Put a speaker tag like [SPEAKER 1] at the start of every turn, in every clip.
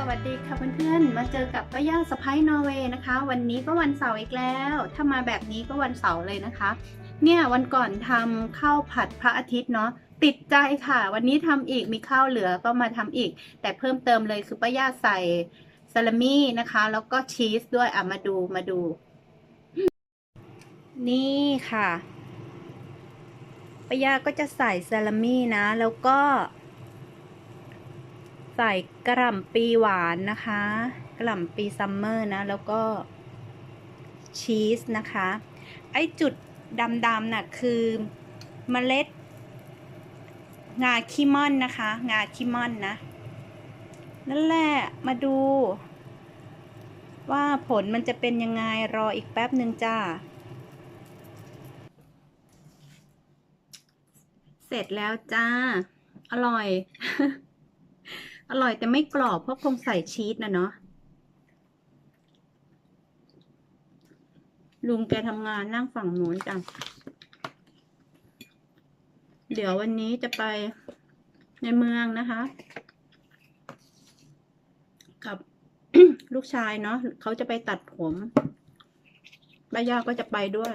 [SPEAKER 1] สวัสดีค่ะเพื่อนๆ มาเจอกับป้าย่าสะพ้ายนอร์เวย์นะคะ วันนี้ก็วันเสาร์อีกแล้ว ถ้ามาแบบนี้ก็วันเสาร์เลยนะคะ เนี่ยวันก่อนทำข้าวผัดพระอาทิตย์เนาะติดใจค่ะ วันนี้ทำอีกมีข้าวเหลือก็มาทำอีก แต่เพิ่มเติมเลยคือป้าย่าใส่ซาลามี่นะคะ แล้วก็ชีสด้วยอะมาดูมาดู นี่ค่ะป้าย่าก็จะใส่ซาลามี่นะ แล้วก็ ใส่กระหล่ำปีหวานนะคะ กระหล่ำปีซัมเมอร์นะ แล้วก็ชีสนะคะ ไอจุดดำๆน่ะคือเมล็ด งาคิมอนนะคะ งาคิมอนนะ นั่นแหละ มาดู ว่าผลมันจะเป็นยังไงรออีกแป๊บหนึ่งจ้า เสร็จแล้วจ้า อร่อย อร่อยแต่ไม่กรอบเพราะคงใส่ชีสนะเนาะลุงแกทำงานนั่งฝั่งนู้นจัง เดี๋ยววันนี้จะไปในเมืองนะคะ กับลูกชายเนาะเขาจะไปตัดผมป้าย่าก็จะไปด้วย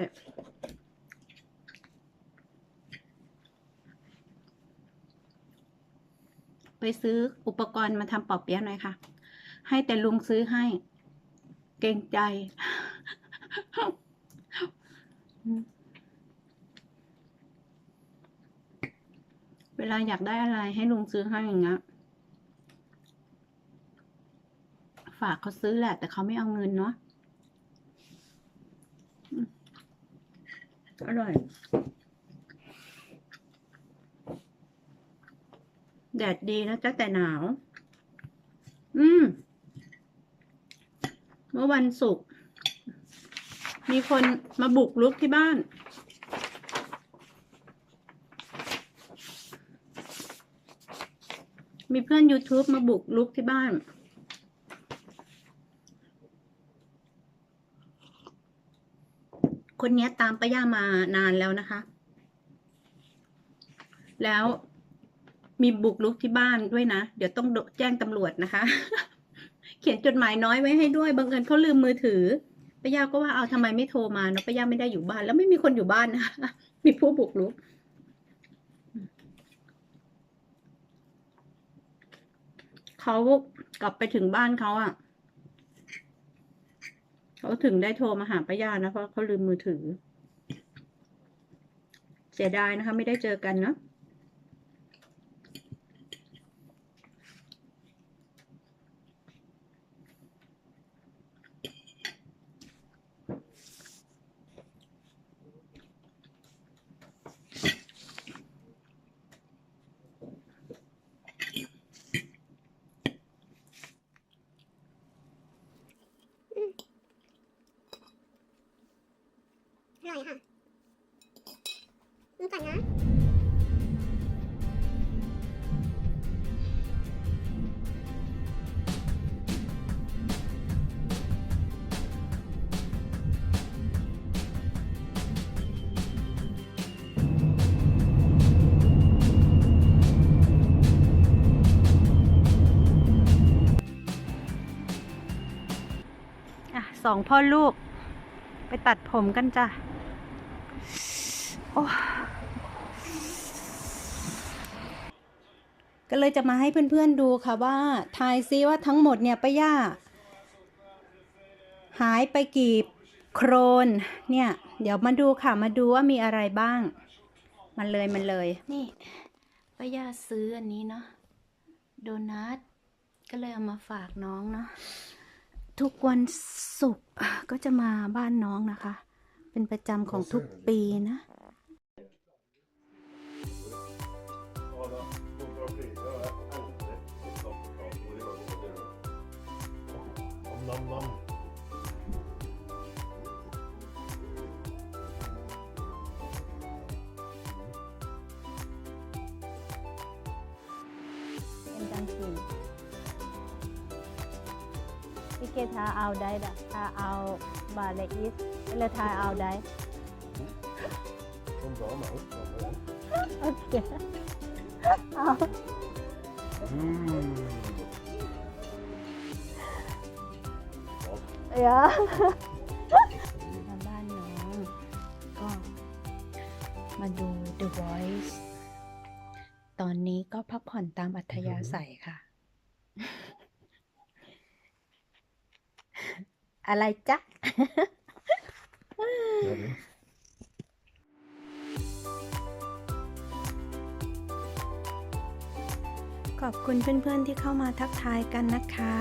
[SPEAKER 1] ไปซื้ออุปกรณ์มาทำปอเปี๊ยะหน่อยค่ะ ให้แต่ลุงซื้อให้ เกรงใจ เวลาอยากได้อะไรให้ลุงซื้อให้อย่างเงี้ยฝากเขาซื้อแหละ แต่เขาไม่เอาเงินเนาะอืมอร่อย แดดดีนะจ๊ะแต่หนาว อืม เมื่อวันศุกร์มีคนมาบุกรุกที่บ้าน มีเพื่อน YouTube มาบุกรุกที่บ้านคนนี้ตามป้าย่ามานานแล้วนะคะ แล้ว มีบุกรุกที่บ้านด้วยนะ เดี๋ยวต้องแจ้งตำรวจนะคะ เขียนจดหมายน้อยไว้ให้ด้วยบังเอิญเขาลืมมือถือป้าย่าก็ว่าเอาทำไมไม่โทรมาเนาะป้าย่าไม่ได้อยู่บ้าน แล้วไม่มีคนอยู่บ้านนะมีผู้บุกรุกเขากลับไปถึงบ้านเขาอะ่ะเขาถึงได้โทรมาหาป้าย่านะเพราะเขาลืมมือถือ เสียดายนะคะ ไม่ได้เจอกันเนาะ
[SPEAKER 2] ก่อนนะ
[SPEAKER 1] สองพ่อลูกไปตัดผมกันจ้ะ โอ้ ก็เลยจะมาให้เพื่อนๆดูค่ะว่าทายซิว่าทั้งหมดเนี่ยป้าย่า หายไปกี่โครนเนี่ย เดี๋ยวมาดูค่ะมาดูว่ามีอะไรบ้าง มันเลยมันเลย นี่ป้าย่าซื้ออันนี้เนาะโดนัทก็เลยเอามาฝากน้องเนาะทุกวันศุกร์ก็จะมาบ้านน้องนะคะ เป็นประจำของทุกปีนะ เลอิสแล้วทาเอาได้
[SPEAKER 3] Kom bra med oss.
[SPEAKER 1] โอเคเอา
[SPEAKER 3] Mm.
[SPEAKER 1] เอ้ยมาบ้านน้องก็มาดู The Voice ตอนนี้ก็พักผ่อนตามอัธยาศัยค่ะ อะไรจ๊ะ
[SPEAKER 3] Ready?
[SPEAKER 1] ขอบคุณเพื่อนๆที่เข้ามาทักทายกันนะคะ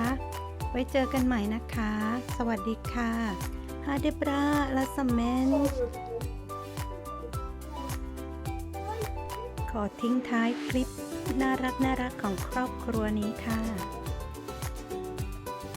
[SPEAKER 1] ไว้เจอกันใหม่นะคะ สวัสดีค่ะฮาเดบราลาสเมนขอทิ้งท้ายคลิปน่ารักน่ารักของครอบครัวนี้ค่ะ